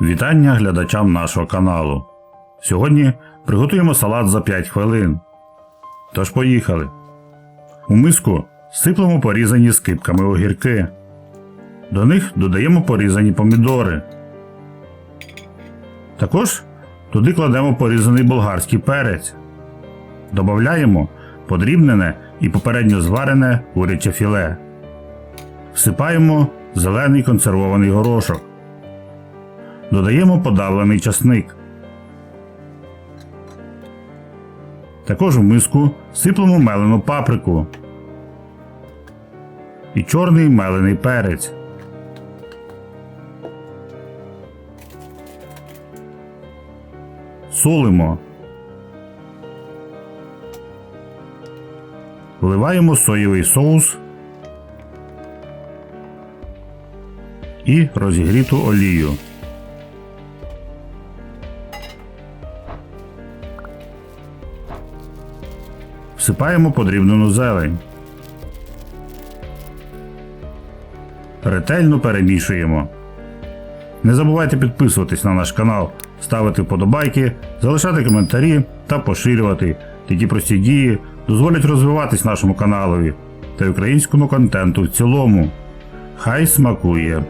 Вітання глядачам нашого каналу. Сьогодні приготуємо салат за 5 хвилин. Тож поїхали. У миску сиплемо порізані скипками огірки. До них додаємо порізані помідори. Також туди кладемо порізаний болгарський перець. Додаємо подрібнене і попередньо зварене куряче філе. Всипаємо зелений консервований горошок. Додаємо подавлений часник. Також в миску сиплемо мелену паприку і чорний мелений перець. Солимо. Вливаємо соєвий соус і розігріту олію. Всипаємо подрібнену зелень. Ретельно перемішуємо. Не забувайте підписуватись на наш канал, ставити вподобайки, залишати коментарі та поширювати. Такі прості дії дозволять розвиватись нашому каналові та українському контенту в цілому. Хай смакує!